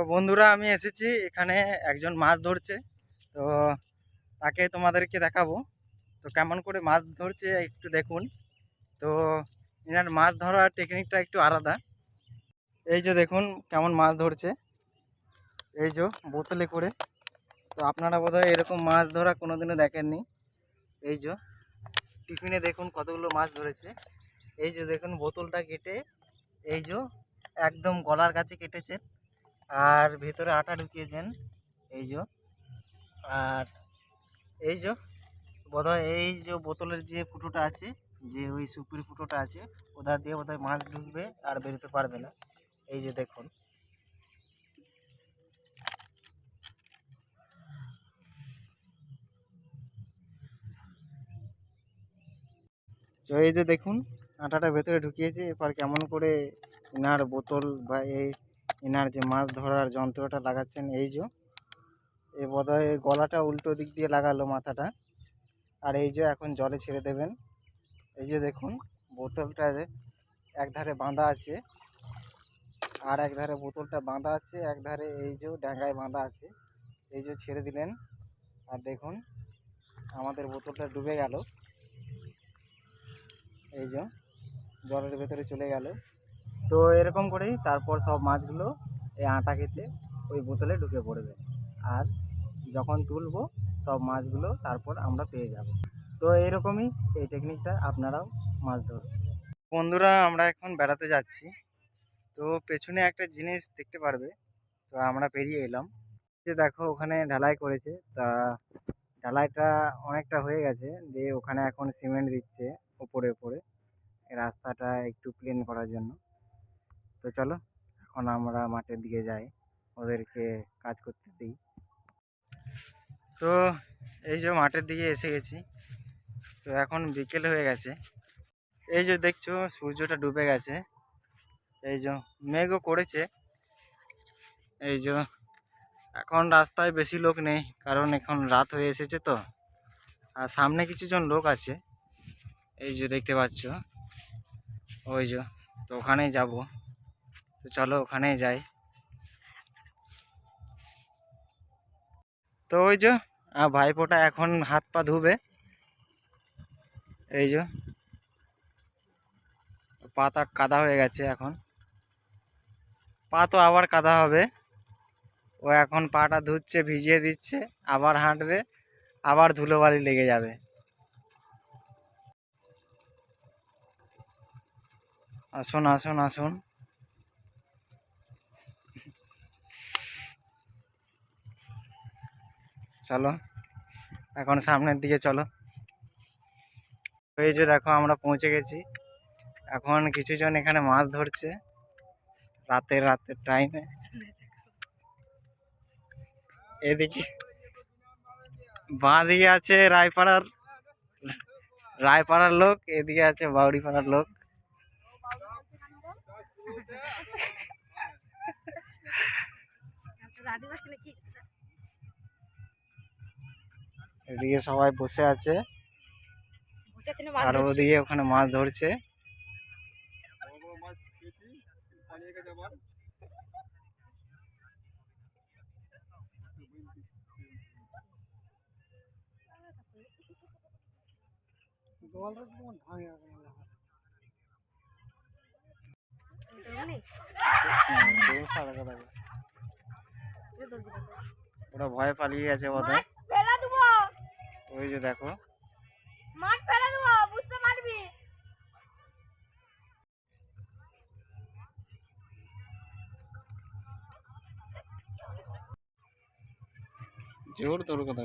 তো বন্ধুরা, আমি এসেছি। এখানে একজন মাছ ধরছে। তো তাকে তোমাদেরকে দেখাবো। তো কেমন করে মাছ ধরছে একটু দেখুন। তো এনার মাছ ধরার টেকনিকটা একটু আলাদা। এই যে দেখুন কেমন মাছ ধরছে। এই যে বোতলে করে। তো আপনারা বোধহয় এরকম মাছ ধরা কোনোদিনও দেখেননি। এই যে টিফিনে দেখুন কতগুলো মাছ ধরেছে। এই যে দেখুন বোতলটা কেটে এই যে একদম গলার কাছে কেটেছে। আর ভেতরে আটা ঢুকিয়েছেন এই যে। আর এই যে, বোধহয় এই যে বোতলের যে ফুটোটা আছে, যে ওই সুপির ফুটোটা আছে ওটা দিয়ে বোধহয় মাছ ঢুকবে আর বেরোতে পারবে না। এই যে দেখুন। তো এই যে দেখুন, আটাটা ভেতরে ঢুকিয়েছে এবার কেমন করে ইনার বোতল বা এই ইনার যে মাছ ধরার যন্ত্রটা লাগাচ্ছেন, এই যে। এ বোধহয় গলাটা উল্টো দিক দিয়ে লাগালো মাথাটা। আর এই যে এখন জলে ছেড়ে দেবেন। এই যে দেখুন, বোতলটা এক ধারে বাঁধা আছে। আর এক ধারে বোতলটা বাঁধা আছে এক ধারে এই যে ডাঙ্গায় বাঁধা আছে। এই যে ছেড়ে দিলেন। আর দেখুন, আমাদের বোতলটা ডুবে গেল। এই যে জলের ভেতরে চলে গেল। তো এরকম করেই তারপর সব মাছগুলো এই আটা খেতে ওই বোতলে ঢুকে পড়বে। আর যখন তুলবো, সব মাছগুলো তারপর আমরা পেয়ে যাব। তো এরকমই এই টেকনিকটা আপনারাও মাছ ধরুন বন্ধুরা, আমরা এখন বেড়াতে যাচ্ছি। তো পেছনে একটা জিনিস দেখতে পারবে। তো আমরা পেরিয়ে এলাম। যে দেখো, ওখানে ঢালাই করেছে। তা ঢালাইটা অনেকটা হয়ে গেছে। দিয়ে ওখানে এখন সিমেন্ট দিচ্ছে উপরে উপরে রাস্তাটা একটু প্লেন করার জন্য। তো চলো, এখন আমরা মাঠের দিকে যাই, ওদেরকে কাজ করতে দিই। তো এই যে মাঠের দিকে এসে গেছি, তো এখন বিকেল হয়ে গেছে। এই যে দেখছ, সূর্যটা ডুবে গেছে। এই যে মেঘও করেছে। এই যে এখন রাস্তায় বেশি লোক নেই, কারণ এখন রাত হয়ে এসেছে তো। আর সামনে কিছুজন লোক আছে। এই যে দেখতে পাচ্ছ, ওই যে, তো ওখানেই যাব। তো চলো ওখানেই যাই। তো ওই যে ভাইপোটা এখন হাত পা ধুবে। এই যে পাতা কাদা হয়ে গেছে এখন। পা তো আবার কাদা হবে। ও এখন পাটা ধুচ্ছে, ভিজিয়ে দিচ্ছে, আবার হাঁটবে, আবার ধুলোবালি লেগে যাবে। আসুন আসুন আসুন। চলো, এখন সামনের দিকে চলো। এই যে দেখো আমরা পৌঁছে গেছি। এখন কিছুজন এখানে মাছ ধরছে, রাতের রাতের টাইমে এদিকে বাঁ দিকে আছে রায়পাড়ার রায়পাড়ার লোক, এদিকে আছে বাউরিপাড়ার লোক। এদিকে সবাই বসে আছে। আর ওদিকে ওখানে মাছ ধরছে। ওরা ভয় পালিয়ে গেছে বোধহয়। ফেলে দেবো ওই যে দেখো। মাঠ ফেলে দেবো বুঝতে পারবি? জোর তোর কথা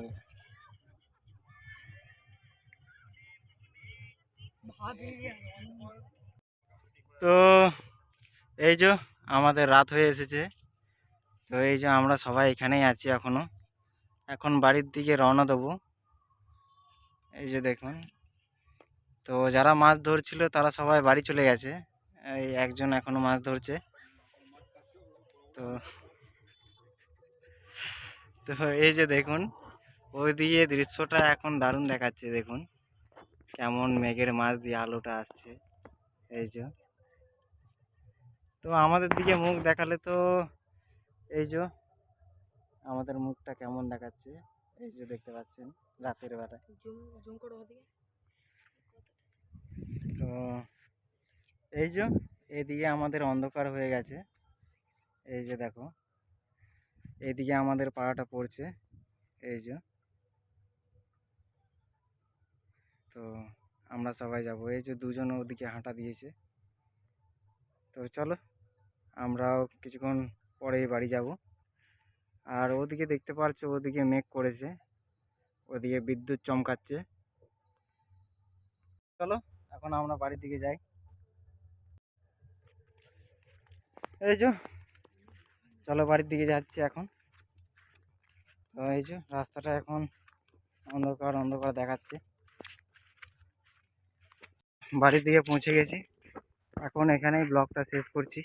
তো এই যে আমাদের রাত হয়ে এসেছে। তো এই যে আমরা সবাই এখানেই আছি এখনও। এখন বাড়ির দিকে রওনা দেবো। এই যে দেখুন। তো যারা মাছ ধরছিল তারা সবাই বাড়ি চলে গেছে। এই একজন এখনও মাছ ধরছে। তো তো এই যে দেখুন ওইদিকে দৃশ্যটা এখন দারুণ দেখাচ্ছে দেখুন। কেমন মেঘের মাছ দিয়ে আলোটা আসছে। এই যে। তো আমাদের দিকে মুখ দেখালে তো, এই যে, আমাদের মুখটা কেমন দেখাচ্ছে। এই যে দেখতে পাচ্ছেন রাতের বেলা। তো এই যে এদিকে আমাদের অন্ধকার হয়ে গেছে। এই যে দেখো এইদিকে আমাদের পাড়াটা পড়ছে। এই যে। তো আমরা সবাই যাব। এই যে দুজন ওদিকে হাঁটা দিয়েছে। তো চলো আমরাও কিছুক্ষণ পরেই বাড়ি যাব। আর ওদিকে দেখতে পারছ ওদিকে মেঘ করেছে। ওদিকে বিদ্যুৎ চমকাচ্ছে। চলো, এখন আমরা বাড়ির দিকে যাই। এই যে, চলো বাড়ির দিকে যাচ্ছি এখন। তো এই যে, রাস্তাটা এখন অন্ধকার অন্ধকার দেখাচ্ছে। বাড়ির দিকে পৌঁছে গেছি। এখন এখানেই ব্লগটা শেষ করছি।